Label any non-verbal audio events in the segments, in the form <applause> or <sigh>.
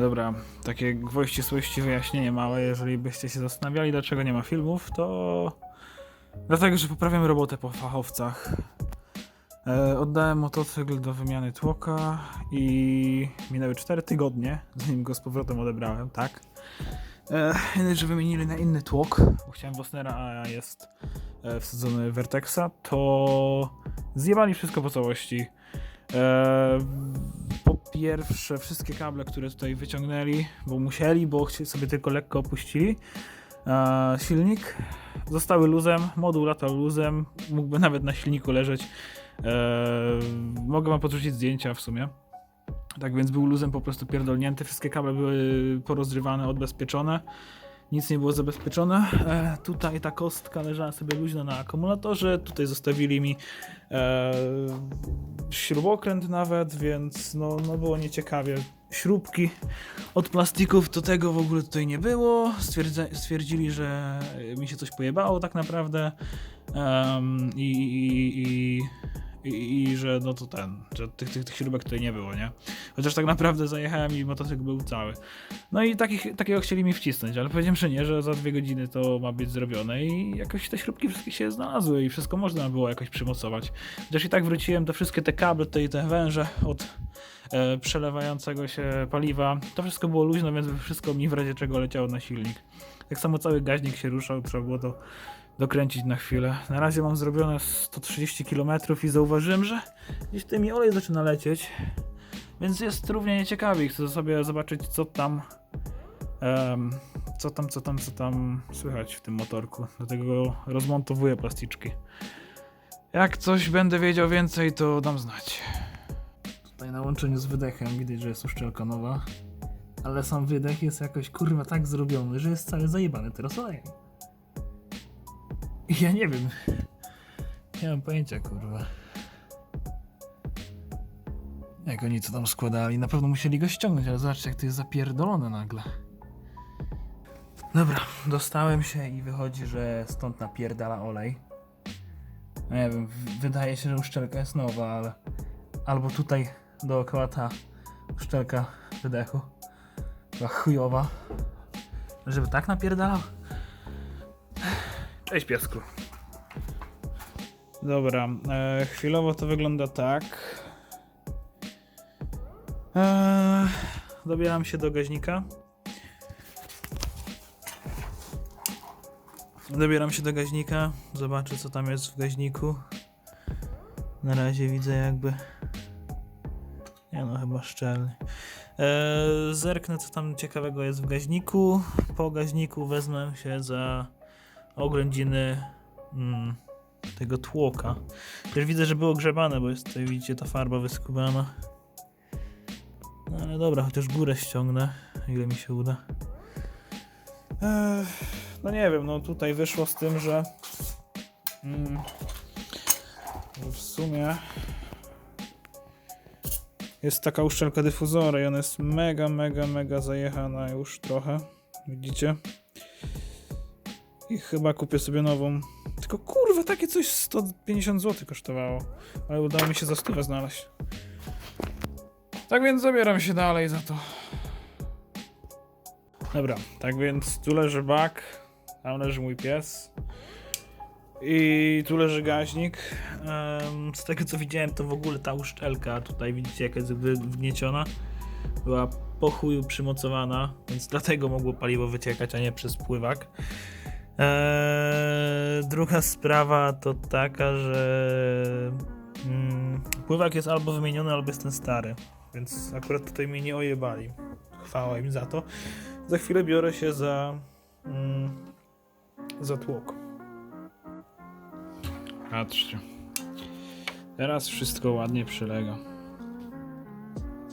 Dobra, takie gwóźdź ścisłości wyjaśnienie małe, jeżeli byście się zastanawiali, dlaczego nie ma filmów, to dlatego, że poprawiam robotę po fachowcach. E, oddałem motocykl do wymiany tłoka i minęły 4 tygodnie, zanim go z powrotem odebrałem, tak? E, że wymienili na inny tłok, bo chciałem Bosnera, a jest e, wsadzony Vertexa, to zjebali wszystko po całości. E, pierwsze, wszystkie kable, które tutaj wyciągnęli, bo musieli, bo sobie tylko lekko opuścili e, silnik, zostały luzem, moduł latał luzem, mógłby nawet na silniku leżeć. E, mogę wam podrzucić zdjęcia w sumie. Tak więc był luzem po prostu pierdolnięty, wszystkie kable były porozrywane, odbezpieczone. Nic nie było zabezpieczone. E, tutaj ta kostka leżała sobie luźno na akumulatorze. Tutaj zostawili mi e, śrubokręt nawet, więc no, no było nieciekawie. Śrubki od plastików to tego w ogóle tutaj nie było. Stwierdzili, że mi się coś pojebało tak naprawdę. Em, i, i, i, i, I że no to ten, że tych, tych, tych śrubek tutaj nie było, nie? Chociaż tak naprawdę zajechałem i motocykl był cały. No i takich, takiego chcieli mi wcisnąć, ale powiedziałem, że nie, że za dwie godziny to ma być zrobione i jakoś te śrubki wszystkie się znalazły i wszystko można było jakoś przymocować. Chociaż i tak wróciłem, to wszystkie te kable, tutaj te węże od e, przelewającego się paliwa, to wszystko było luźno, więc wszystko mi w razie czego leciało na silnik. Tak samo cały gaźnik się ruszał, trzeba było to dokręcić na chwilę. Na razie mam zrobione 130 km i zauważyłem, że gdzieś tutaj mi olej zaczyna lecieć. Więc jest równie nieciekawy i chcę sobie zobaczyć co tam em, co tam, co tam, co tam słychać w tym motorku. Dlatego rozmontowuję plasticzki. Jak coś będę wiedział więcej, to dam znać. Tutaj na łączeniu z wydechem widać, że jest uszczelka nowa. Ale sam wydech jest jakoś kurwa tak zrobiony, że jest cały zajebany teraz olejem. Ja nie wiem. Nie mam pojęcia, kurwa. Jak oni co tam składali? Na pewno musieli go ściągnąć, ale zobaczcie, jak to jest zapierdolone nagle. Dobra, dostałem się i wychodzi, że stąd napierdala olej. No nie wiem, wydaje się, że uszczelka jest nowa, ale albo tutaj dookoła ta uszczelka wydechu była chujowa, żeby tak napierdalał. Cześć piesku. Dobra, e, chwilowo to wygląda tak. E, dobieram się do gaźnika. Dobieram się do gaźnika, zobaczę co tam jest w gaźniku. Na razie widzę jakby... Nie no, chyba szczelny. E, zerknę co tam ciekawego jest w gaźniku. Po gaźniku wezmę się za oględziny mm, tego tłoka. Też widzę, że było grzebane, bo jest tutaj, widzicie, ta farba wyskubana. No ale dobra, chociaż górę ściągnę, ile mi się uda. Ech, no nie wiem, no tutaj wyszło z tym, że mm, że w sumie jest taka uszczelka dyfuzora i ona jest mega, mega, mega zajechana już trochę. Widzicie? I chyba kupię sobie nową. Tylko kurwa, takie coś 150 zł kosztowało. Ale udało mi się za stówę znaleźć. Tak więc zabieram się dalej za to. Dobra, tak więc tu leży bak, tam leży mój pies. I tu leży gaźnik. Z tego co widziałem, to w ogóle ta uszczelka, tutaj widzicie jaka jest wgnieciona, była po chuju przymocowana, więc dlatego mogło paliwo wyciekać, a nie przez pływak. Eee, druga sprawa to taka, że mm, pływak jest albo wymieniony, albo jest ten stary. Więc akurat tutaj mnie nie ojebali. Chwała im za to. Za chwilę biorę się za, mm, za tłok. Patrzcie. Teraz wszystko ładnie przylega.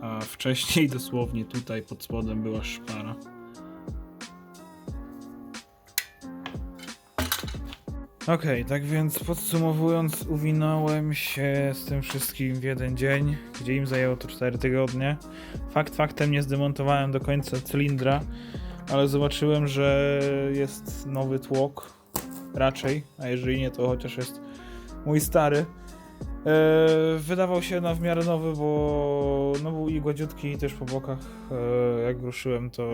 A wcześniej <laughs> dosłownie tutaj pod spodem była szpara. Okej, tak więc podsumowując, uwinąłem się z tym wszystkim w jeden dzień, gdzie im zajęło to 4 tygodnie. Fakt faktem nie zdemontowałem do końca cylindra, ale zobaczyłem, że jest nowy tłok, raczej, a jeżeli nie, to chociaż jest mój stary. E, wydawał się na w miarę nowy, bo no był i gładziutki i też po bokach e, jak ruszyłem to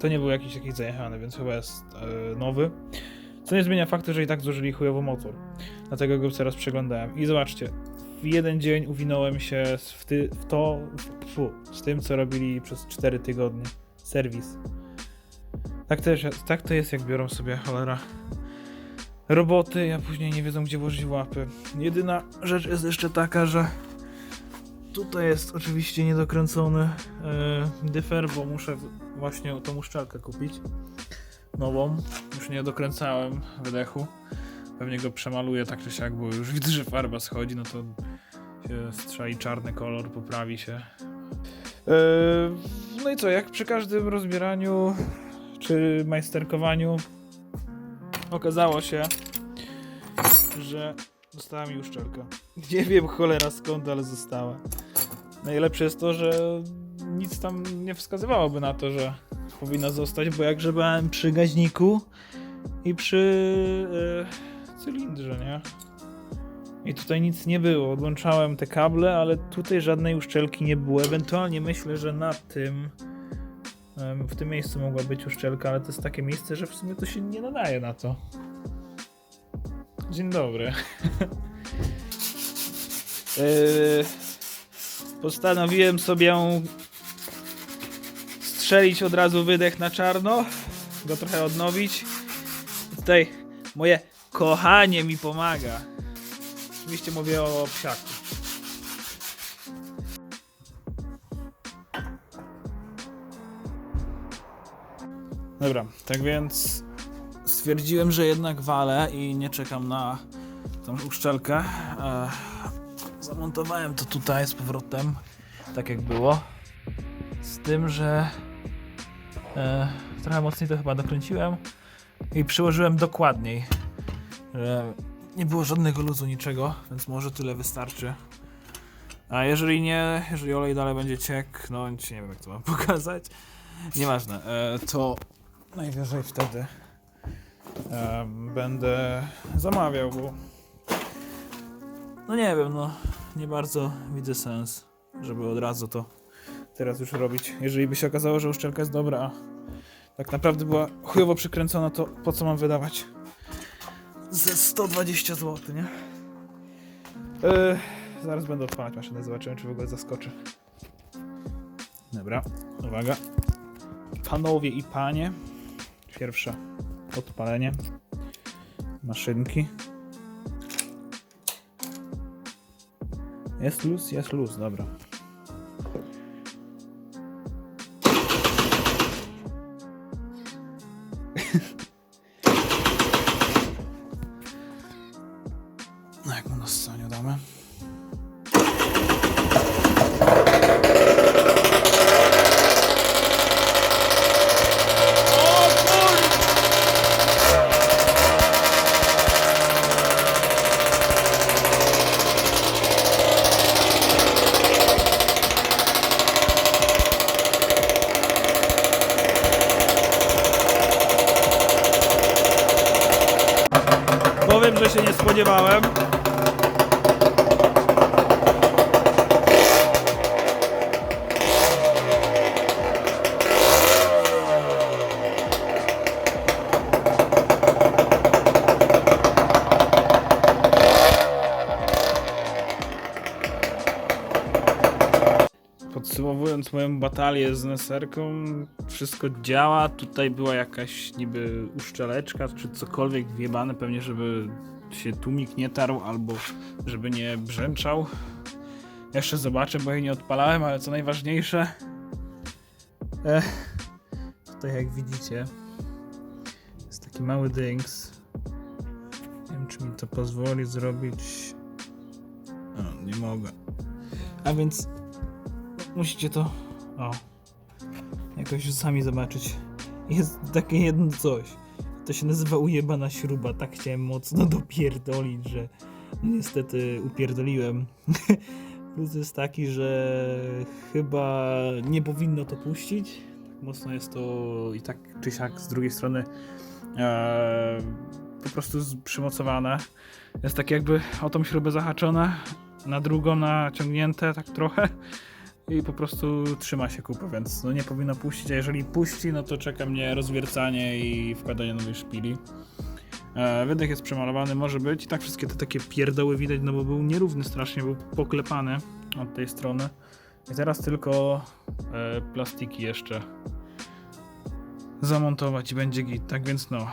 to nie był jakiś jakiś zajechany, więc chyba jest e, nowy. Co nie zmienia faktu, że i tak zużyli chujowo motor. Dlatego go teraz przeglądałem. I zobaczcie, w jeden dzień uwinąłem się w, ty, w to, z tym co robili przez 4 tygodnie. Serwis. Tak też tak to jest jak biorą sobie cholera roboty, a później nie wiedzą gdzie włożyć łapy. Jedyna rzecz jest jeszcze taka, że tutaj jest oczywiście niedokręcony e, dyfer, bo muszę właśnie tą uszczelkę kupić. Nową. Już nie dokręcałem wydechu. Pewnie go przemaluję tak czy siak, bo już <laughs> widzę, że farba schodzi, no to się strzeli czarny kolor, poprawi się. E, no i co, jak przy każdym rozbieraniu czy majsterkowaniu okazało się, że została mi uszczelka. Nie wiem cholera skąd, ale została. Najlepsze jest to, że nic tam nie wskazywałoby na to, że powinna zostać, bo jak grzebałem przy gaźniku i przy e, cylindrze, nie? I tutaj nic nie było. Odłączałem te kable, ale tutaj żadnej uszczelki nie było. Ewentualnie myślę, że na tym w tym miejscu mogła być uszczelka, ale to jest takie miejsce, że w sumie to się nie nadaje na to. Dzień dobry. Yy, <laughs> postanowiłem sobie strzelić od razu wydech na czarno, go trochę odnowić. Tutaj moje kochanie mi pomaga. Oczywiście mówię o psiaku. Dobra, tak więc stwierdziłem, że jednak walę i nie czekam na tą uszczelkę. E, zamontowałem to tutaj z powrotem, tak jak było. Z tym, że e, trochę mocniej to chyba dokręciłem i przyłożyłem dokładniej. Nie było żadnego luzu, niczego, więc może tyle wystarczy. A jeżeli nie, jeżeli olej dalej będzie cieknąć, nie wiem jak to mam <laughs> pokazać, nieważne, e, to najwyżej wtedy będę zamawiał, bo no nie wiem, no nie bardzo widzę sens, żeby od razu to teraz już robić. Jeżeli by się okazało, że uszczelka jest dobra, a tak naprawdę była chujowo przykręcona, to po co mam wydawać ze 120 zł, nie? E, zaraz będę odpalać maszynę, zobaczymy czy w ogóle zaskoczy. Dobra, uwaga. Panowie i panie, Pierwsze odpalenie maszynki. Jest luz? Jest luz, dobra. Się nie spodziewałem. Podsumowując moją batalię z neserką, wszystko działa. Tutaj była jakaś niby uszczeleczka, czy cokolwiek wjebane, pewnie żeby się tłumik nie tarł, albo żeby nie brzęczał. Jeszcze zobaczę, bo jej nie odpalałem, ale co najważniejsze, e, tutaj jak widzicie, jest taki mały dings. Nie wiem, czy mi to pozwoli zrobić. O, nie mogę. A więc Musicie to. O. Jakoś sami zobaczyć. Jest takie jedno coś. To się nazywa ujebana śruba. Tak chciałem mocno <laughs> dopierdolić, że niestety upierdoliłem. <laughs> Plus jest taki, że chyba nie powinno to puścić. Tak mocno jest to i tak czy siak z drugiej strony. E, po prostu przymocowane. Jest tak jakby o tą śrubę zahaczone, na drugą naciągnięte tak trochę i po prostu trzyma się kupy, więc no nie powinno puścić, a jeżeli puści, no to czeka mnie rozwiercanie i wkładanie nowej szpili. E, wydech jest przemalowany, może być. I tak wszystkie te takie pierdoły widać, no bo był nierówny strasznie, był poklepany od tej strony. I teraz tylko e, plastiki jeszcze zamontować i będzie git. Tak więc no,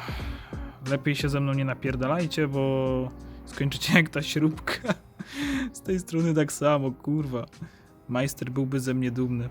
lepiej się ze mną nie napierdalajcie, bo skończycie jak ta śrubka. <laughs> Z tej strony tak samo, kurwa. Majster byłby ze mnie dumny.